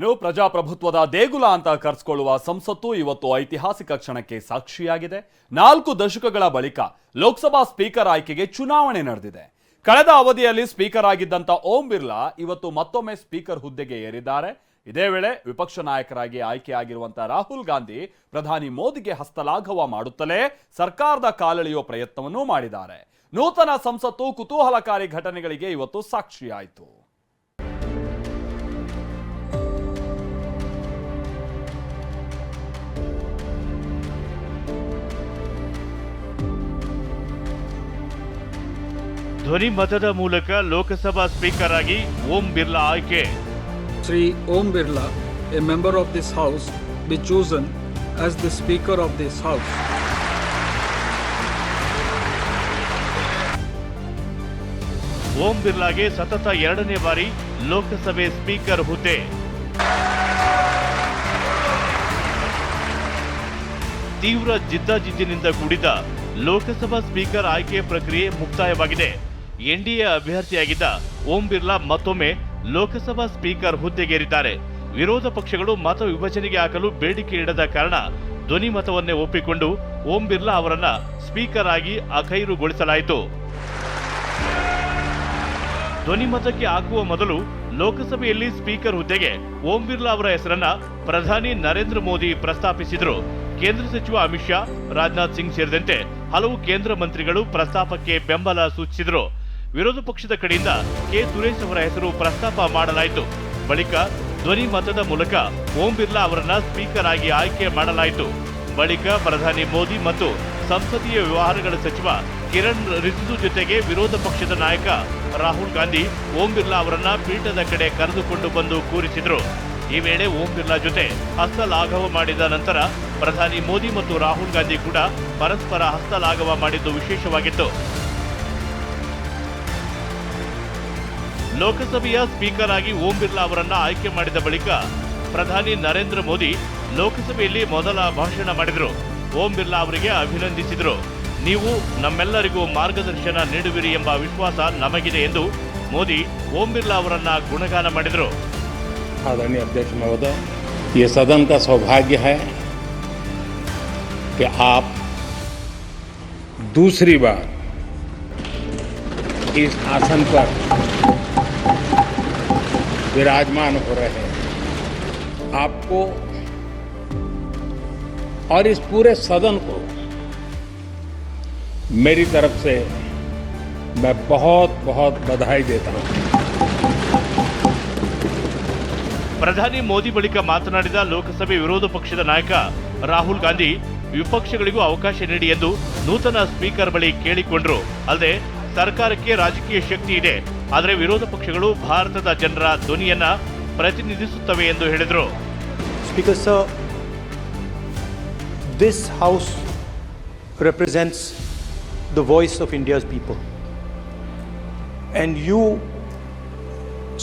ಇನ್ನು ಪ್ರಜಾಪ್ರಭುತ್ವದ ದೇಗುಲ ಅಂತ ಕರೆಸ್ಕೊಳ್ಳುವ ಸಂಸತ್ತು ಇವತ್ತು ಐತಿಹಾಸಿಕ ಕ್ಷಣಕ್ಕೆ ಸಾಕ್ಷಿಯಾಗಿದೆ. ನಾಲ್ಕು ದಶಕಗಳ ಬಳಿಕ ಲೋಕಸಭಾ ಸ್ಪೀಕರ್ ಆಯ್ಕೆಗೆ ಚುನಾವಣೆ ನಡೆದಿದೆ. ಕಳೆದ ಅವಧಿಯಲ್ಲಿ ಸ್ಪೀಕರ್ ಆಗಿದ್ದಂತ ಓಂ ಬಿರ್ಲಾ ಇವತ್ತು ಮತ್ತೊಮ್ಮೆ ಸ್ಪೀಕರ್ ಹುದ್ದೆಗೆ ಏರಿದ್ದಾರೆ. ಇದೇ ವೇಳೆ ವಿಪಕ್ಷ ನಾಯಕರಾಗಿ ಆಯ್ಕೆಯಾಗಿರುವಂತಹ ರಾಹುಲ್ ಗಾಂಧಿ ಪ್ರಧಾನಿ ಮೋದಿಗೆ ಹಸ್ತಲಾಘವ ಮಾಡುತ್ತಲೇ ಸರ್ಕಾರದ ಕಾಲೆಳೆಯುವ ಪ್ರಯತ್ನವನ್ನೂ ಮಾಡಿದ್ದಾರೆ. ನೂತನ ಸಂಸತ್ತು ಕುತೂಹಲಕಾರಿ ಘಟನೆಗಳಿಗೆ ಇವತ್ತು ಸಾಕ್ಷಿಯಾಯಿತು. ಧ್ವನಿ ಮತದ ಮೂಲಕ ಲೋಕಸಭಾ ಸ್ಪೀಕರ್ ಆಗಿ ಓಂ ಬಿರ್ಲಾ ಆಯ್ಕೆ. Shri Om Birla a member of this house be chosen as the speaker of this house Om ಬಿರ್ಲಾಗೆ ಸತತ ಎರಡನೇ ಬಾರಿ ಲೋಕಸಭೆ ಸ್ಪೀಕರ್ ಹುದ್ದೆ. ತೀವ್ರ ಜಿದ್ದಾಜಿದ್ದಿನಿಂದ ಕೂಡಿದ ಲೋಕಸಭಾ ಸ್ಪೀಕರ್ ಆಯ್ಕೆ ಪ್ರಕ್ರಿಯೆ ಮುಕ್ತಾಯವಾಗಿದೆ. ಎನ್ಡಿಎ ಅಭ್ಯರ್ಥಿಯಾಗಿದ್ದ ಓಂ ಬಿರ್ಲಾ ಮತ್ತೊಮ್ಮೆ ಲೋಕಸಭಾ ಸ್ಪೀಕರ್ ಹುದ್ದೆಗೇರಿದ್ದಾರೆ. ವಿರೋಧ ಪಕ್ಷಗಳು ಮತ ವಿಭಜನೆಗೆ ಹಾಕಲು ಬೇಡಿಕೆ ಇಡದ ಕಾರಣ ಧ್ವನಿ ಮತವನ್ನೇ ಒಪ್ಪಿಕೊಂಡು ಓಂ ಬಿರ್ಲಾ ಅವರನ್ನ ಸ್ಪೀಕರ್ ಆಗಿ ಅಖೈರುಗೊಳಿಸಲಾಯಿತು. ಧ್ವನಿಮತಕ್ಕೆ ಹಾಕುವ ಮೊದಲು ಲೋಕಸಭೆಯಲ್ಲಿ ಸ್ಪೀಕರ್ ಹುದ್ದೆಗೆ ಓಂ ಬಿರ್ಲಾ ಅವರ ಹೆಸರನ್ನ ಪ್ರಧಾನಿ ನರೇಂದ್ರ ಮೋದಿ ಪ್ರಸ್ತಾಪಿಸಿದ್ರು. ಕೇಂದ್ರ ಸಚಿವ ಅಮಿತ್ ಶಾ, ರಾಜನಾಥ್ ಸಿಂಗ್ ಸೇರಿದಂತೆ ಹಲವು ಕೇಂದ್ರ ಮಂತ್ರಿಗಳು ಪ್ರಸ್ತಾಪಕ್ಕೆ ಬೆಂಬಲ ಸೂಚಿಸಿದ್ರು. ವಿರೋಧ ಪಕ್ಷದ ಕಡೆಯಿಂದ ಕೆ. ಸುರೇಶ್ ಅವರ ಹೆಸರು ಪ್ರಸ್ತಾಪ ಮಾಡಲಾಯಿತು. ಬಳಿಕ ಧ್ವನಿ ಮತದ ಮೂಲಕ ಓಂ ಬಿರ್ಲಾ ಅವರನ್ನ ಸ್ಪೀಕರ್ ಆಗಿ ಆಯ್ಕೆ ಮಾಡಲಾಯಿತು. ಬಳಿಕ ಪ್ರಧಾನಿ ಮೋದಿ ಮತ್ತು ಸಂಸದೀಯ ವ್ಯವಹಾರಗಳ ಸಚಿವ ಕಿರಣ್ ರಿಜಿಜು ಜೊತೆಗೆ ವಿರೋಧ ಪಕ್ಷದ ನಾಯಕ ರಾಹುಲ್ ಗಾಂಧಿ ಓಂ ಬಿರ್ಲಾ ಅವರನ್ನ ಪೀಠದ ಕಡೆ ಕರೆದುಕೊಂಡು ಬಂದು ಕೂರಿಸಿದ್ರು. ಈ ವೇಳೆ ಓಂ ಬಿರ್ಲಾ ಜೊತೆ ಹಸ್ತಲಾಘವ ಮಾಡಿದ ನಂತರ ಪ್ರಧಾನಿ ಮೋದಿ ಮತ್ತು ರಾಹುಲ್ ಗಾಂಧಿ ಕೂಡ ಪರಸ್ಪರ ಹಸ್ತಲಾಘವ ಮಾಡಿದ್ದು ವಿಶೇಷವಾಗಿತ್ತು. ಲೋಕಸಭೆಯ ಸ್ಪೀಕರ್ ಆಗಿ ಓಂ ಬಿರ್ಲಾ ಅವರನ್ನ ಆಯ್ಕೆ ಮಾಡಿದ ಬಳಿಕ ಪ್ರಧಾನಿ ನರೇಂದ್ರ ಮೋದಿ ಲೋಕಸಭೆಯಲ್ಲಿ ಮೊದಲ ಭಾಷಣ ಮಾಡಿದರು ಓಂ ಬಿರ್ಲಾ ಅವರಿಗೆ ಅಭಿನಂದಿಸಿದರು ನೀವು ನಮ್ಮೆಲ್ಲರಿಗೂ ಮಾರ್ಗದರ್ಶನ ನೀಡುವಿರಿ ಎಂಬ ವಿಶ್ವಾಸ ನಮಗಿದೆ ಎಂದು ಮೋದಿ ಓಂ ಬಿರ್ಲಾ ಅವರನ್ನ ಗುಣಗಾನ ಮಾಡಿದರು आदरणीय अध्यक्ष महोदय ये सदन का सौभाग्य है कि आप दूसरी बार इस आसन पर विराजमान हो रहे हैं आपको और इस पूरे सदन को मेरी तरफ से मैं बहुत बहुत बधाई देता हूं ಪ್ರಧಾನಿ ಮೋದಿ ಬಳಿಕ ಮಾತನಾಡಿದ ಲೋಕಸಭೆ ವಿರೋಧ ಪಕ್ಷದ ನಾಯಕ ರಾಹುಲ್ ಗಾಂಧಿ ವಿಪಕ್ಷಗಳಿಗೂ ಅವಕಾಶ ನೀಡಿ ಎಂದು ನೂತನ ಸ್ಪೀಕರ್ ಬಳಿ ಕೇಳಿಕೊಂಡ್ರು ಅಲ್ಲದೆ ಸರ್ಕಾರಕ್ಕೆ ರಾಜಕೀಯ ಶಕ್ತಿ ಇದೆ. ಆದರೆ ವಿರೋಧ ಪಕ್ಷಗಳು ಭಾರತದ ಜನರ ಧ್ವನಿಯನ್ನ ಪ್ರತಿನಿಧಿಸುತ್ತವೆ ಎಂದು ಹೇಳಿದರು. Speaker sir this house represents the voice of India's people and you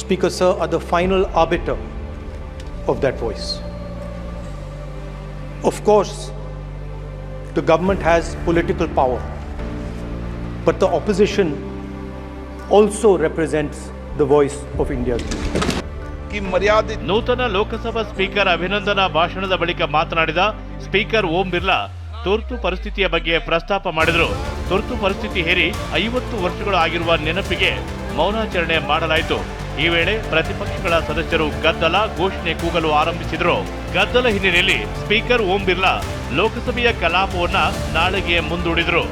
speaker sir are the final arbiter of that voice of course the government has political power, but the opposition also represents the voice of India. ನೂತನ Lok Sabha speaker ಅಭಿನಂದನಾ ಭಾಷಣದ ಬಳಿಕ ಮಾತನಾಡಿದ speaker Om Birla ತುರ್ತು ಪರಿಸ್ಥಿತಿಯ ಬಗ್ಗೆ ಪ್ರಸ್ತಾಪ ಮಾಡಿದರು. ತುರ್ತು ಪರಿಸ್ಥಿತಿ ಹೇರಿ ಐವತ್ತು ವರ್ಷಗಳು ಆಗಿರುವ ನೆನಪಿಗೆ ಮೌನಾಚರಣೆ ಮಾಡಲಾಯಿತು. ಈ ವೇಳೆ ಪ್ರತಿಪಕ್ಷಗಳ ಸದಸ್ಯರು ಗದ್ದಲ ಘೋಷಣೆ ಕೂಗಲು ಆರಂಭಿಸಿದರು. ಗದ್ದಲ ಹಿನ್ನೆಲೆಯಲ್ಲಿ ಸ್ಪೀಕರ್ ಓಂ ಬಿರ್ಲಾ ಲೋಕಸಭೆಯ ಕಲಾಪವನ್ನ ನಾಳೆಗೆ ಮುಂದೂಡಿದರು.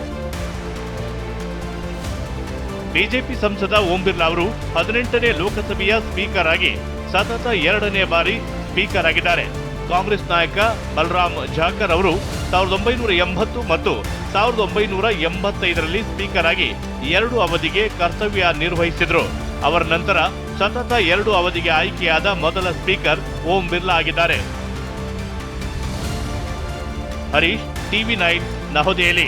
ಬಿಜೆಪಿ ಸಂಸದ ಓಂ ಬಿರ್ಲಾ ಅವರು ಹದಿನೆಂಟನೇ ಲೋಕಸಭೆಯ ಸ್ಪೀಕರ್ ಆಗಿ ಸತತ ಎರಡನೇ ಬಾರಿ ಸ್ಪೀಕರ್ ಆಗಿದ್ದಾರೆ. ಕಾಂಗ್ರೆಸ್ ನಾಯಕ ಬಲರಾಮ್ ಜಾಕರ್ ಅವರು ಸಾವಿರದ ಒಂಬೈನೂರ ಎಂಬತ್ತು ಮತ್ತು ಸಾವಿರದ ಒಂಬೈನೂರ ಎಂಬತ್ತೈದರಲ್ಲಿ ಸ್ಪೀಕರ್ ಆಗಿ ಎರಡು ಅವಧಿಗೆ ಕರ್ತವ್ಯ ನಿರ್ವಹಿಸಿದರು. ಅವರ ನಂತರ ಸತತ ಎರಡು ಅವಧಿಗೆ ಆಯ್ಕೆಯಾದ ಮೊದಲ ಸ್ಪೀಕರ್ ಓಂ ಬಿರ್ಲಾ ಆಗಿದ್ದಾರೆ. Harish, TV nine, Navadehali.